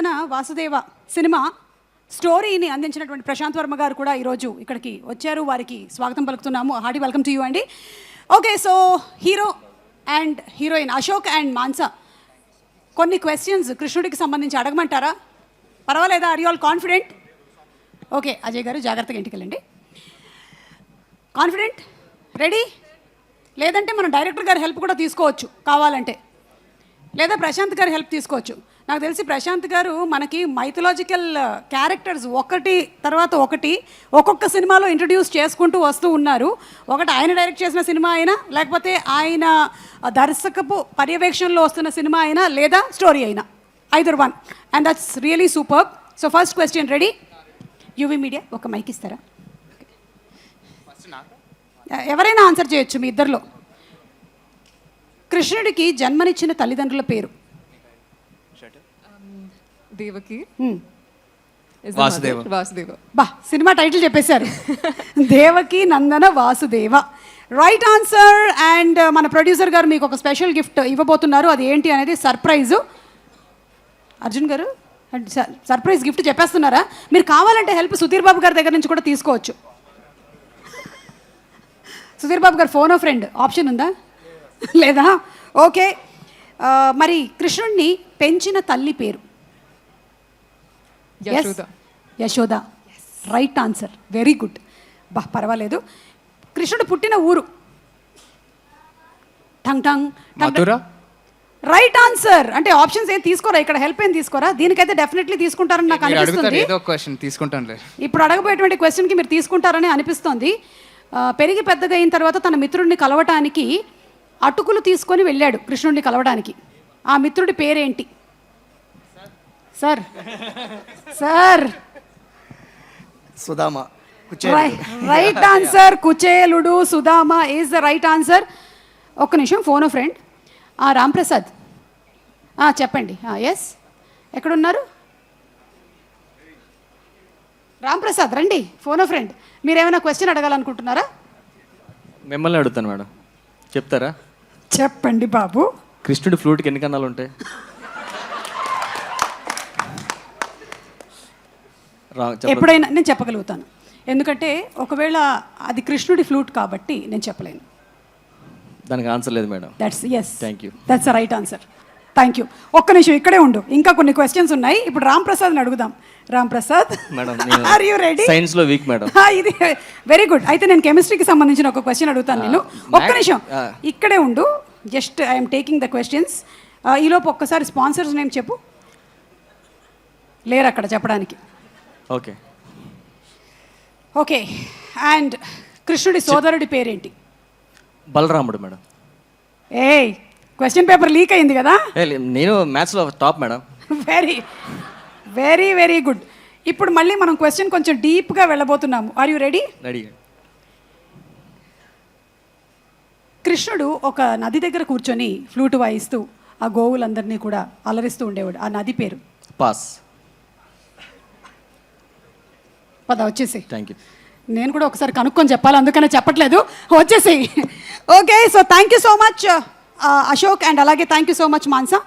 నందన Vasudeva cinema స్టోరీని అందించినటువంటి ప్రశాంత్ వర్మ గారు కూడా ఈరోజు ఇక్కడికి వచ్చారు. వారికి స్వాగతం పలుకుతున్నాము. హార్టీ వెల్కమ్ టు యూ అండి. Okay so hero and heroine Ashok and Mansa కొన్ని క్వశ్చన్స్ కృష్ణుడికి సంబంధించి అడగమంటారా? పర్వాలేదా? Are you all confident okay Ajay గారు జాగ్రత్తగా ఇంటికి వెళ్ళండి. కాన్ఫిడెంట్ రెడీ లేదంటే మనం డైరెక్టర్ గారి హెల్ప్ కూడా తీసుకోవచ్చు కావాలంటే. లేదా ప్రశాంత్ గారి హెల్ప్ తీసుకోవచ్చు. నాకు తెలిసి ప్రశాంత్ గారు మనకి మైథలాజికల్ క్యారెక్టర్స్ ఒకటి తర్వాత ఒకటి ఒక్కొక్క సినిమాలో ఇంట్రడ్యూస్ చేసుకుంటూ వస్తూ ఉన్నారు. ఒకటి ఆయన డైరెక్ట్ చేసిన సినిమా అయినా లేకపోతే ఆయన దర్శకపు పర్యవేక్షణలో వస్తున్న సినిమా అయినా లేదా స్టోరీ అయినా. Either one and that's really super so first question ready UV media ఒక మైక్ ఇస్తారా? ఎవరైనా ఆన్సర్ చేయొచ్చు మీ ఇద్దరిలో. కృష్ణుడికి జన్మనిచ్చిన తల్లిదండ్రుల పేరు. దేవకి? Hmm. వాసుదేవ. వాసుదేవ బా సినిమా టైటిల్ చెప్పేశారు. Devaki Nandana Vasudeva. Right answer and uh, మన ప్రొడ్యూసర్ గారు మీకు ఒక స్పెషల్ గిఫ్ట్ ఇవ్వబోతున్నారు. అది ఏంటి అనేది సర్ప్రైజ్ అర్జున్ గారు సర్ప్రైజ్ గిఫ్ట్ చెప్పేస్తున్నారా? మీరు కావాలంటే హెల్ప్ సుధీర్ బాబు గారి దగ్గర నుంచి కూడా తీసుకోవచ్చు. సుధీర్ బాబు గారు ఫోన్ ఫ్రెండ్ ఆప్షన్ ఉందా? లేదా? ఓకే ఆ, మరి కృష్ణుడిని పెంచిన తల్లి పేరు. Yashoda Yashoda right answer very good బా పర్వాలేదు. కృష్ణుడు పుట్టిన ఊరు. టంగ్ టంగ్ రైట్ ఆన్సర్ అంటే ఆప్షన్స్ ఏం తీసుకోరా? ఇక్కడ హెల్ప్ ఏం తీసుకోరా? దీనికైతే డెఫినెట్లీ తీసుకుంటారని నాకు అనిపిస్తుంది. ఏదో క్వశ్చన్ తీసుకుంటానులే. ఇప్పుడు అడగబోయేటువంటి క్వశ్చన్కి మీరు తీసుకుంటారని అనిపిస్తోంది. పెరిగి పెద్దగా అయిన తర్వాత తన మిత్రుడిని కలవటానికి అటుకులు తీసుకొని వెళ్ళాడు కృష్ణుడిని కలవడానికి ఆ మిత్రుడి పేరేంటి? Sir. Sir. Sudhama right answer కుచేలుడు Sudhama is the right answer ఒక్క నిమిషం ఫోన్ ఫ్రెండ్ రాంప్రసాద్. ఆ, చెప్పండి. ఎస్ ఎక్కడున్నారు? రాంప్రసాద్ రండి. ఫోన్ ఫ్రెండ్ మీరేమైనా క్వశ్చన్ అడగాలనుకుంటున్నారా? మిమ్మల్ని అడుగుతాను మేడం. చెప్తారా? చెప్పండి బాబు. కృష్ణుడి ఫ్లూట్కి ఎన్ని కన్నాలు ఉంటాయి? ఎప్పుడైనా నేను చెప్పగలుగుతాను. ఎందుకంటే ఒకవేళ అది కృష్ణుడి ఫ్లూట్ కాబట్టి నేను చెప్పలేను. దానికి ఆన్సర్ లేదు madam. That's yes Thank you. That's right answer thank you ఒక్క నిమిషం ఇక్కడే ఉండు. ఇంకా కొన్ని క్వశ్చన్స్ ఉన్నాయి. ఇప్పుడు రామ్ ప్రసాద్ని అడుగుదాం Ram Prasad are you ready సైన్స్లో వీక్ మేడం. ఇది వెరీ గుడ్ అయితే నేను కెమిస్ట్రీకి సంబంధించిన ఒక క్వశ్చన్ అడుగుతాను నేను. ఒక్క నిమిషం. ఇక్కడే ఉండు. Just I'm taking the questions ఈలోపు ఒక్కసారి స్పాన్సర్స్ నేమ్ చెప్పు. లేరు అక్కడ చెప్పడానికి. ఓకే ఓకే అండ్ కృష్ణుడి సోదరుడి పేరేంటి? బలరాముడు మేడం. ఏ క్వశ్చన్ పేపర్ లీక్ అయింది కదా? నేను మ్యాథ్స్లో top madam. Very very very good ఇప్పుడు మళ్ళీ మనం క్వశ్చన్ కొంచెం డీప్గా వెళ్ళబోతున్నాము. ఆర్ యు రెడీ రెడీ కృష్ణుడు ఒక నది దగ్గర కూర్చొని ఫ్లూట్ వాయిస్తూ ఆ గోవులందరినీ కూడా అలరిస్తూ ఉండేవాడు. ఆ నది పేరు. పాస్ పద వచ్చేసి థ్యాంక్ యూ నేను కూడా ఒకసారి కనుక్కొని చెప్పాలి అందుకనే చెప్పట్లేదు. వచ్చేసి okay so thank you so much Ashok and అలాగే thank you so much Mansa.